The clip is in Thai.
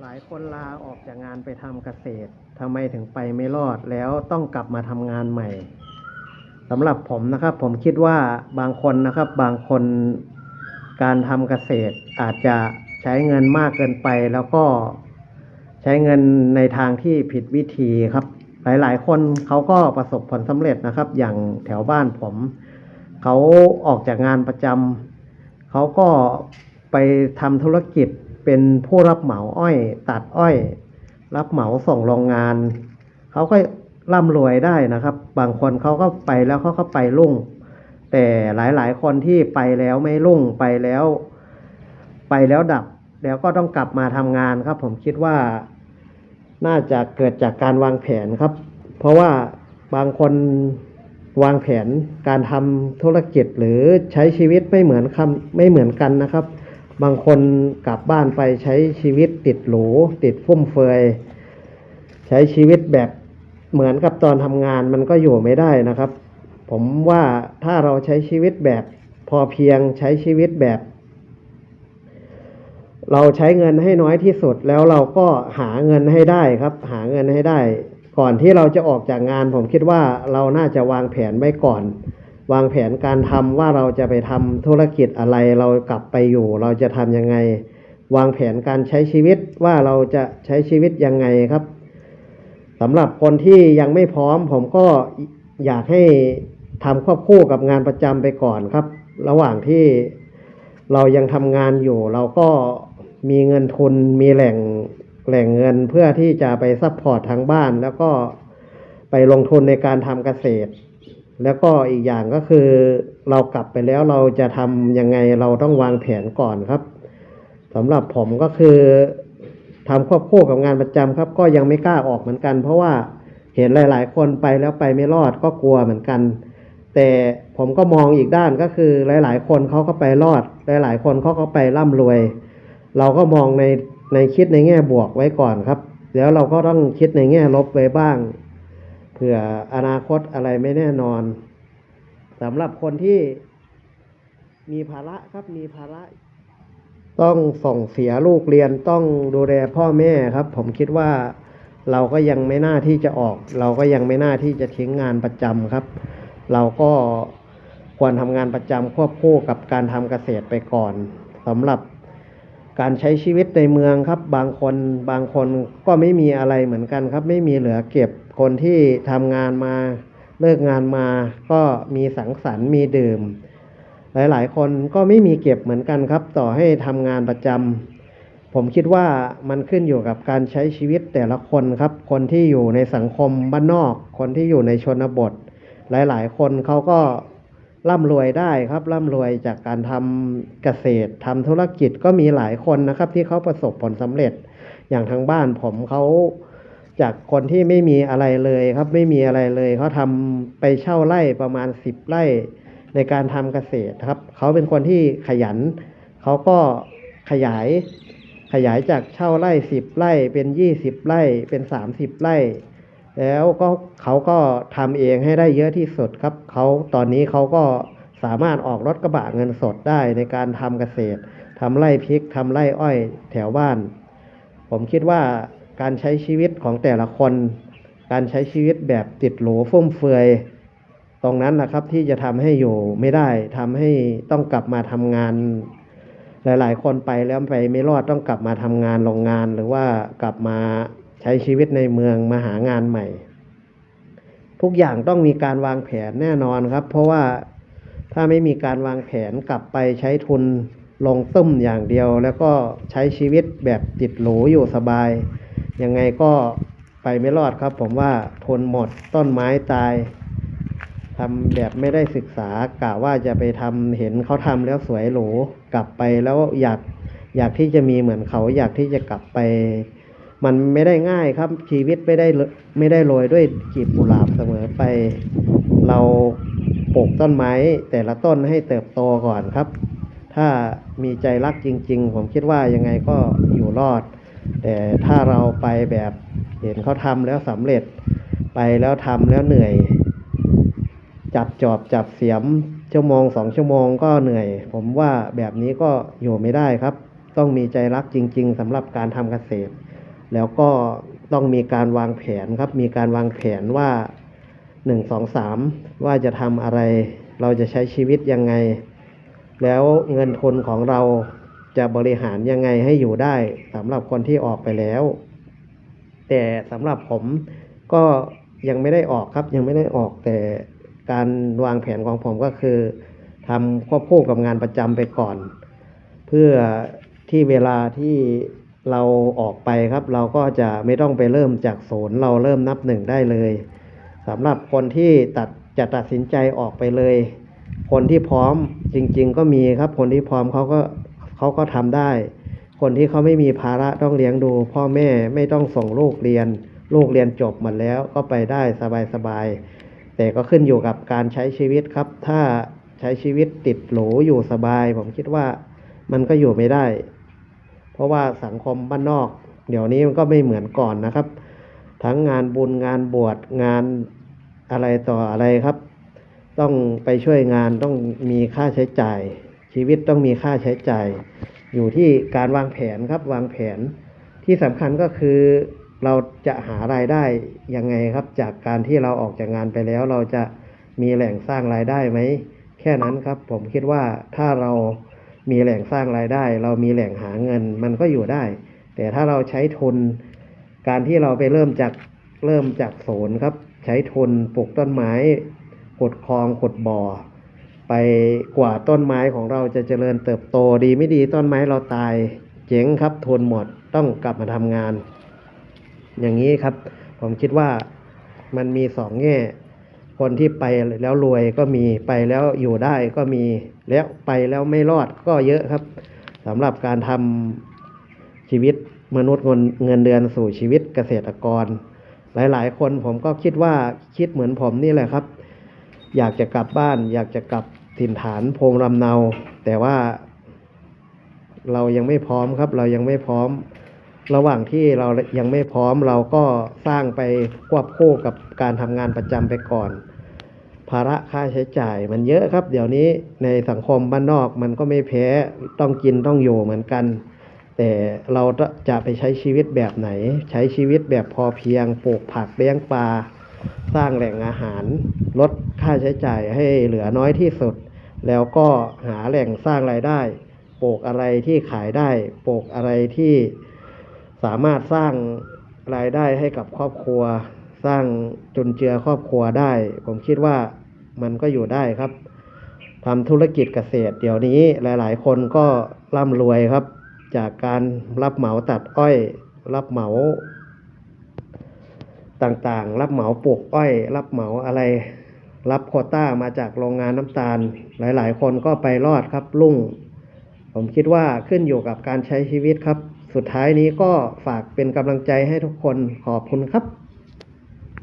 หลายคนลาออกจากงานไปทำเกษตรทำไมถึงไปไม่รอดแล้วต้องกลับมาทำงานใหม่สำหรับผมนะครับ ผมคิดว่าบางคนนะครับ บางคนการทำเกษตรอาจจะใช้เงินมากเกินไป แล้วก็ใช้เงินในทางที่ผิดวิธีครับ หลายๆ คนเขาก็ประสบผลสำเร็จนะครับ อย่างแถวบ้านผม เขาออกจากงานประจำเขาก็ไปทำธุรกิจ เป็นผู้รับเหมาอ้อย ตัดอ้อย รับเหมาส่งโรงงาน เขาก็ร่ำรวยได้นะครับ บางคนเขาก็ไปแล้วเขาก็ไปรุ่ง แต่หลายๆ คนที่ไปแล้วไม่รุ่งไปแล้ว ไปแล้วดับ แล้วก็ต้องกลับมาทำงานครับ ผมคิดว่าน่าจะเกิดจากการวางแผนครับ เพราะว่าบางคนวางแผนการทำธุรกิจหรือใช้ชีวิตไม่เหมือนคำไม่เหมือนกันนะครับ บางคนกลับบ้านไปใช้ชีวิตติดหรูติดฟุ่มเฟือยใช้ชีวิตแบบเหมือนกับตอนทำงานมันก็อยู่ไม่ได้นะครับ ผมว่าถ้าเราใช้ชีวิตแบบพอเพียงใช้ชีวิตแบบ เราใช้เงินให้น้อยที่สุดแล้วเราก็หาเงินให้ได้ครับ หาเงินให้ได้ ก่อนที่เราจะออกจากงาน ผมคิดว่าเราน่าจะวางแผนไว้ก่อน วางแผนการทำว่าเราจะไปทำธุรกิจอะไรเรากลับไปอยู่ เราจะทำยังไง วางแผนการใช้ชีวิตว่าเราจะใช้ชีวิตยังไงครับสำหรับคนที่ยังไม่พร้อม ผมก็อยากให้ทำควบคู่กับงานประจำไปก่อนครับ ระหว่างที่เรายังทำงานอยู่ เราก็มีเงินทุนมีแหล่งแหล่งเงินเพื่อที่จะไปซัพพอร์ตทางบ้าน แล้วก็ไปลงทุนในการทำเกษตร แล้วก็อีกอย่างก็คือเรากลับไปแล้วเราจะทำยังไงเราต้องวางแผนก่อนครับสำหรับผมก็คือทำควบคู่กับงานประจำครับ ก็ยังไม่กล้าออกเหมือนกัน เพราะว่าเห็นหลาย ๆ คนไปแล้วไปไม่รอดก็กลัวเหมือนกัน แต่ผมก็มองอีกด้านก็คือหลาย ๆ คนเขาก็ไปรอด หลาย ๆ คนเขาก็ไปร่ำรวย เราก็มองในในคิดในแง่บวกไว้ก่อนครับ แล้วเราก็ต้องคิดในแง่ลบไว้บ้าง เผื่ออนาคตอะไรไม่แน่นอนสำหรับคนที่มีภาระครับมีภาระ ต้องส่งเสียลูกเรียนต้องดูแลพ่อแม่ครับ ผมคิดว่าเราก็ยังไม่น่าที่จะออก เราก็ยังไม่น่าที่จะทิ้งงานประจำครับ เราก็ควรทำงานประจำควบคู่กับการทำเกษตรไปก่อนสำหรับการใช้ชีวิตในเมืองครับ บางคนบางคนก็ไม่มีอะไรเหมือนกันครับ ไม่มีเหลือเก็บ คนที่ทำงานมาเลิกงานมาก็มีสังสรรค์มีดื่ม หลายๆ คนก็ไม่มีเก็บเหมือนกันครับ ต่อให้ทำงานประจำผมคิดว่ามันขึ้นอยู่กับการใช้ชีวิตแต่ละคนครับ คนที่อยู่ในสังคมบ้านนอก คนที่อยู่ในชนบท หลายๆ คนเขาก็ร่ำรวยได้ครับร่ำรวยจากการทำเกษตรทำธุรกิจก็มีหลายคนนะครับ ที่เขาประสบผลสำเร็จอย่างทางบ้านผมเขา จากคนที่ไม่มีอะไรเลยครับไม่มีอะไรเลยเขาทำไปเช่าไร่ประมาณสิบไร่ในการทำเกษตรครับ เขาเป็นคนที่ขยัน เขาก็ขยายขยายจากเช่าไร่สิบไร่เป็นยี่สิบไร่เป็นสามสิบไร่ แล้วก็เขาก็ทำเองให้ได้เยอะที่สุดครับเขาตอนนี้เขาก็สามารถออกรถกระบะเงินสดได้ในการทำเกษตรทำไร่พริกทำไร่อ้อยแถวบ้าน ผมคิดว่า การใช้ชีวิตของแต่ละคน การใช้ชีวิตแบบติดโหรูฟุ่มเฟือย ตรงนั้นนะครับที่จะทำให้อยู่ไม่ได้ทำให้ต้องกลับมาทำงาน หลาย ๆ คนไปแล้วไปไม่รอดต้องกลับมาทำงานโรงงาน หรือว่ากลับมาใช้ชีวิตในเมืองมาหางานใหม่ ทุกอย่างต้องมีการวางแผนแน่นอนครับ เพราะว่าถ้าไม่มีการวางแผนกลับไปใช้ทุนลงตึ้มอย่างเดียว แล้วก็ใช้ชีวิตแบบติดหรูอยู่สบาย ยังไงก็ไปไม่รอดครับผมว่าทุนหมดต้นไม้ตายทำแบบไม่ได้ศึกษากะว่าจะไปทำเห็นเขาทำแล้วสวยหรูกลับไปแล้วอยากอยากที่จะมีเหมือนเขาอยากที่จะกลับไป มันไม่ได้ง่ายครับ ชีวิตไม่ได้ไม่ได้โรยด้วยกีบกุหลาบเสมอไป เราปลูกต้นไม้แต่ละต้นให้เติบโตก่อนครับ ถ้ามีใจรักจริง ๆ ผมคิดว่ายังไงก็อยู่รอด แต่ถ้าเราไปแบบเห็นเขาทำแล้วสำเร็จไปแล้วทำแล้วเหนื่อย จับจอบจับเสียมชั่วโมงสองชั่วโมงก็เหนื่อย ผมว่าแบบนี้ก็อยู่ไม่ได้ครับ ต้องมีใจรักจริง ๆสำหรับการทำเกษตร แล้วก็ต้องมีการวางแผนครับ มีการวางแผนว่าหนึ่งสองสามว่าจะทำอะไร เราจะใช้ชีวิตยังไง แล้วเงินทุนของเรา จะบริหารยังไงให้อยู่ได้สำหรับคนที่ออกไปแล้ว แต่สำหรับผมก็ยังไม่ได้ออกครับ ยังไม่ได้ออกแต่การวางแผนของผมก็คือทำควบคู่กับงานประจำไปก่อน เพื่อที่เวลาที่เราออกไปครับ เราก็จะไม่ต้องไปเริ่มจากศูนย์เราเริ่มนับหนึ่งได้เลยสำหรับคนที่ตัดจะตัดสินใจออกไปเลย คนที่พร้อมจริง ๆ ก็มีครับ คนที่พร้อมเขาก็ เขาก็ทำได้ คนที่เขาไม่มีภาระต้องเลี้ยงดู พ่อแม่ไม่ต้องส่งลูกเรียน ลูกเรียนจบหมดแล้วก็ไปได้สบายๆแต่ก็ขึ้นอยู่กับการใช้ชีวิตครับ ถ้าใช้ชีวิตติดหรูอยู่สบาย ผมคิดว่ามันก็อยู่ไม่ได้ เพราะว่าสังคมบ้านนอก เดี๋ยวนี้มันก็ไม่เหมือนก่อนนะครับ ทั้งงานบุญงานบวชงานอะไรต่ออะไรครับ ต้องไปช่วยงานต้องมีค่าใช้จ่าย ชีวิตต้องมีค่าใช้จ่าย อยู่ที่การวางแผนครับวางแผนที่สำคัญก็คือเราจะหารายได้ยังไงครับ จากการที่เราออกจากงานไปแล้ว เราจะมีแหล่งสร้างรายได้ไหมแค่นั้นครับ ผมคิดว่าถ้าเรามีแหล่งสร้างรายได้ เรามีแหล่งหาเงินมันก็อยู่ได้ แต่ถ้าเราใช้ทุน การที่เราไปเริ่มจากเริ่มจากศูนย์ครับ ใช้ทุนปลูกต้นไม้ขุดคลองขุดบ่อ ไปกว่าต้นไม้ของเราจะเจริญเติบโตดีไม่ดีต้นไม้เราตายเจ๊งครับทนหมดต้องกลับมาทำงาน อย่างนี้ครับ ผมคิดว่ามันมีสองแง่ คนที่ไปแล้วรวยก็มีไปแล้วอยู่ได้ก็มีแล้วไปแล้วไม่รอดก็เยอะครับสำหรับการทำชีวิตมนุษย์เงินเงินเดือนสู่ชีวิตเกษตรกร หลาย ๆ คนผมก็คิดว่าคิดเหมือนผมนี่แหละครับ อยากจะกลับบ้าน อยากจะกลับ ถิ่นฐานภูมิลำเนา แต่ว่า เรายังไม่พร้อมครับ เรายังไม่พร้อม ระหว่างที่เรายังไม่พร้อม เราก็สร้างไปควบคู่กับการทำงานประจำไปก่อน ภาระค่าใช้จ่ายมันเยอะครับ เดี๋ยวนี้ในสังคมบ้านนอกมันก็ไม่แพ้ต้องกินต้องอยู่เหมือนกัน แต่เราจะไปใช้ชีวิตแบบไหน ใช้ชีวิตแบบพอเพียงปลูกผักเลี้ยงปลา สร้างแหล่งอาหาร ลดค่าใช้จ่ายให้เหลือน้อยที่สุด แล้วก็หาแหล่งสร้างรายได้ ปลูกอะไรที่ขายได้ ปลูกอะไรที่สามารถสร้างรายได้ให้กับครอบครัว สร้างจุนเจือครอบครัวได้ ผมคิดว่ามันก็อยู่ได้ครับทำธุรกิจเกษตร เดี๋ยวนี้หลาย ๆ คนก็ร่ำรวยครับ จากการรับเหมาตัดอ้อย รับเหมา ต่างๆ รับเหมาปลูกอ้อย รับเหมาอะไร รับโคต้ามาจากโรงงานน้ำตาล หลายๆ คนก็ไปรอดครับรุ่ง ผมคิดว่าขึ้นอยู่กับการใช้ชีวิตครับ สุดท้ายนี้ก็ฝากเป็นกำลังใจให้ทุกคนขอบคุณครับ